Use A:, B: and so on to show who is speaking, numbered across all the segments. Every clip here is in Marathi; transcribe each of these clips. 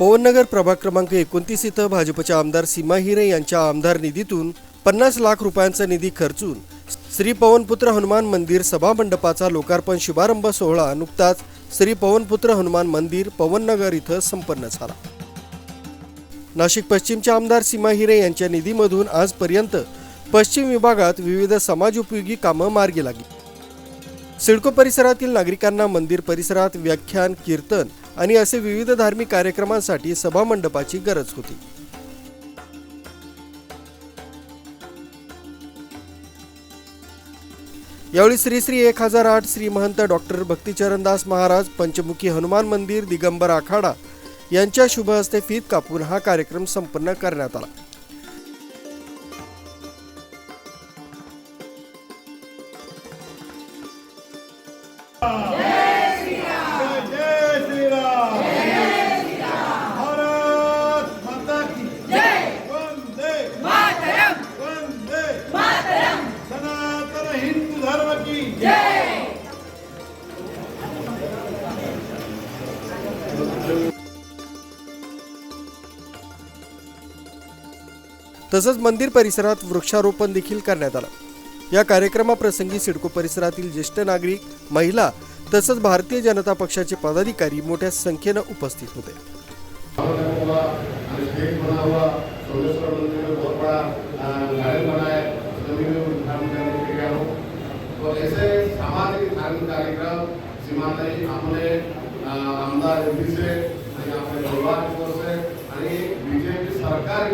A: पवननगर प्रभाग क्रमांक एकोणतीस इथं भाजपच्या आमदार सीमा हिरे यांच्या आमदार निधीतून पन्नास लाख रुपयांचा निधी खर्चून श्री पवनपुत्र हनुमान मंदिर सभामंडपाचा लोकार्पण शुभारंभ सोहळा नुकताच श्री पवनपुत्र हनुमान मंदिर पवननगर इथं संपन्न झाला. नाशिक पश्चिमच्या आमदार सीमा हिरे यांच्या निधीमधून आजपर्यंत पश्चिम विभागात विविध समाजोपयोगी कामं मार्गी लागली. सिडको परिसरातील नागरिकांना मंदिर परिसरात व्याख्यान कीर्तन आणि असे विविध धार्मिक कार्यक्रमांसाठी सभामंडपाची गरज होती. यावेळी श्री श्री एक हजार आठ श्री महंत डॉक्टर भक्तिचरणदास महाराज पंचमुखी हनुमान मंदिर दिगंबर आखाडा यांच्या शुभ हस्ते फीत कापून हा कार्यक्रम संपन्न करण्यात आला.
B: Yeah.
A: तसंच मंदिर परिसरात वृक्षारोपण देखील करण्यात आलं. या कार्यक्रमाप्रसंगी सिडको परिसरातील ज्येष्ठ नागरिक महिला तसंच भारतीय जनता पक्षाचे पदाधिकारी मोठ्या संख्येनं उपस्थित होते.
C: भवन हुआ सरकार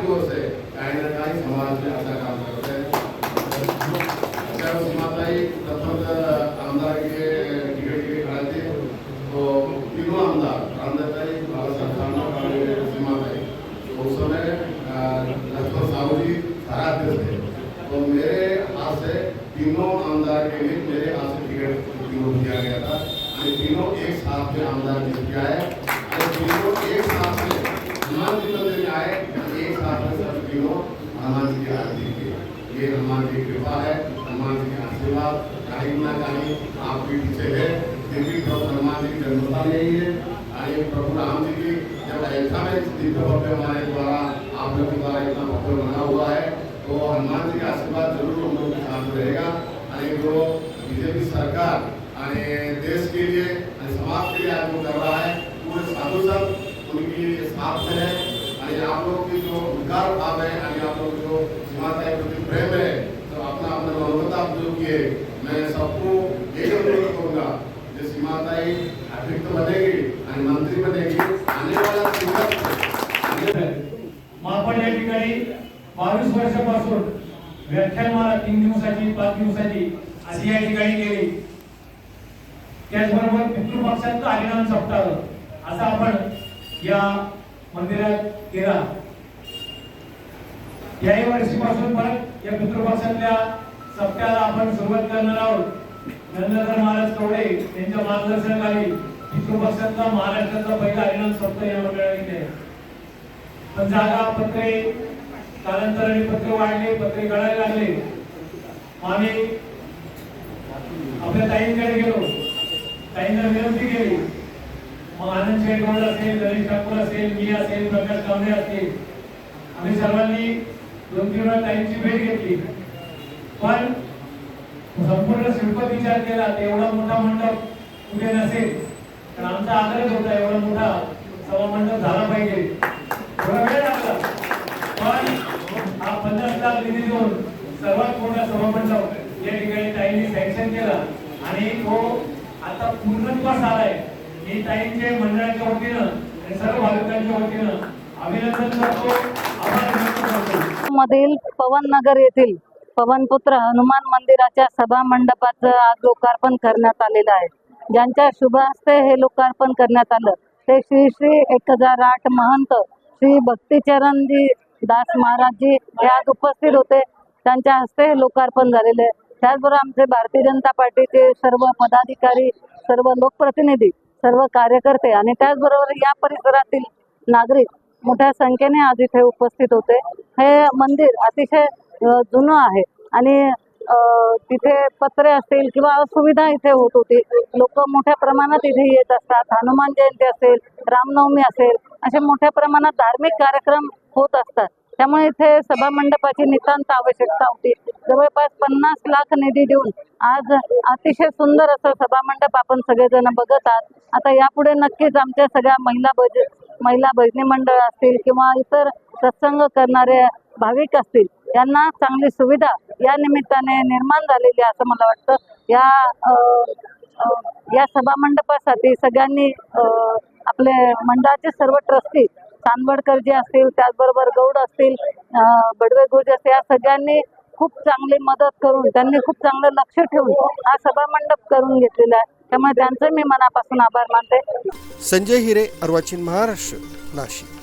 C: एक साथ में आमदार जीत के आए और तीनों एक साथ में हनुमान जी मंदिर में आए एक साथ में सब तीनों हनुमान जी की आरती की। ये हनुमान जी की कृपा है, हनुमान जी के आशीर्वाद। काही ना काही आपके पीछे है। क्योंकि प्रभु हनुमान जी की जन्मता यही है। आणि प्रभु राम जी की, जब अयोध्या में दिव्य भव्य हमारे द्वारा, आप लोगों द्वारा इतना भव्य बना हुआ है तो हनुमान जी का आशीर्वाद ज़रूर हम लोग के साथ रहेगा। जो बीजेपी सरकार आणि देश के लिए समाज के लिए आज वो कर रहा है, पूरे साधु संत, उनकी साथ में है। आणि आप लोग की जो उद्गार भाव है आणि आप लोग जो सीमाताई के प्रति प्रेम है तो अपना अपना मनोगत आप जो किए, मैं सबको एक अनुरोध करूँगा जो सीमाताई अतिरिक्त बनेगी आणि मंत्री बनेगी, आने वाला
D: आपण या ठिकाणी बावीस वर्षापासून व्याख्यानमाला तीन दिवसाची, पाच दिवसाची अशी या ठिकाणी गेली. त्याचबरोबर पितृपक्षांचं हरिनाम सप्ताह. असा आपण या मंदिरात केला. याही वर्षीपासून परत या पितृपक्षातल्या सप्त्याला आपण सुरुवात करणार आहोत. गंगाधर महाराज कवडे यांच्या मार्गदर्शनाखाली पितृपक्षातला महाराष्ट्रातला पहिला हरिनाम सप्ताह या मंडळाने केले. पण जागा पत्रे कालांतराने पत्रे वाढले पत्रे गळायला लागले. आम्ही आपल्या ताईंकडे गेलो. ताईंना विनंती केली. मग आनंद शेठगौड असेल गणेश ठाकूर असेल मी असेल प्रकाश कांबळे असतील. आम्ही सर्वांनी दोन तीन वेळा ताईंची भेट घेतली. पण संपूर्ण शिल्पत विचार केला तर एवढा मोठा मंडप कुठे नसेल? पण आमचा आग्रह होता एवढा मोठा सभा मंडप झाला पाहिजे. थोडा वेळ लागला. पण हा पन्नास लाख निधी देऊन सर्वात मोठा सभामंडप या ठिकाणी ताईंनी सँक्शन केला. आणि तो आता पूर्णत्वास आलाय. मी ताईंचे मंडळाच्या वतीनं आणि सर्व भाविकांच्या वतीनं अभिनंदन करतो. आभार व्यक्त करतो.
E: मधील पवननगर येथील पवनपुत्र हनुमान मंदिराच्या सभा मंडपाचं आज लोकार्पण करण्यात आलेलं आहे. ज्यांच्या शुभ हस्ते हे लोकार्पण करण्यात आलं ते श्री श्री एक हजार आठ महंत श्री भक्तिचरणजी दास महाराजजी हे आज उपस्थित होते. त्यांच्या हस्ते हे लोकार्पण झालेले आहे. त्याचबरोबर आमचे भारतीय जनता पार्टीचे सर्व पदाधिकारी सर्व लोकप्रतिनिधी सर्व कार्यकर्ते आणि त्याचबरोबर या परिसरातील नागरिक मोठ्या संख्येने आज इथे उपस्थित होते. हे मंदिर अतिशय जुनं आहे आणि तिथे पत्रे असतील किंवा असुविधा इथे होत होती. लोक मोठ्या प्रमाणात इथे येत असतात. हनुमान जयंती असेल रामनवमी असेल असे मोठ्या प्रमाणात धार्मिक कार्यक्रम होत असतात. त्यामुळे इथे सभा मंडपाची नितांत आवश्यकता होती. जवळपास पन्नास लाख निधी देऊन आज अतिशय सुंदर असं सभा मंडप आपण सगळेजण बघत आहात. आता यापुढे नक्कीच आमच्या सगळ्या महिला भज महिला भजनी मंडळ असतील किंवा इतर सत्संग करणारे भाविक असतील यांना चांगली सुविधा या निमित्ताने निर्माण झालेली आहे असं मला वाटतं. या या सभा मंडपासाठी सगळ्यांनी आपले मंडळाचे सर्व ट्रस्टी चांदवडकर जे असतील त्याचबरोबर गौड असतील बडवे गुरुजी असतील या सगळ्यांनी खूप चांगली मदत करून त्यांनी खूप चांगलं लक्ष ठेवून हा सभा मंडप करून घेतलेला आहे. त्यामुळे त्यांचं मी मनापासून आभार मानते.
A: संजय हिरे अर्वाचीन महाराष्ट्र नाशिक.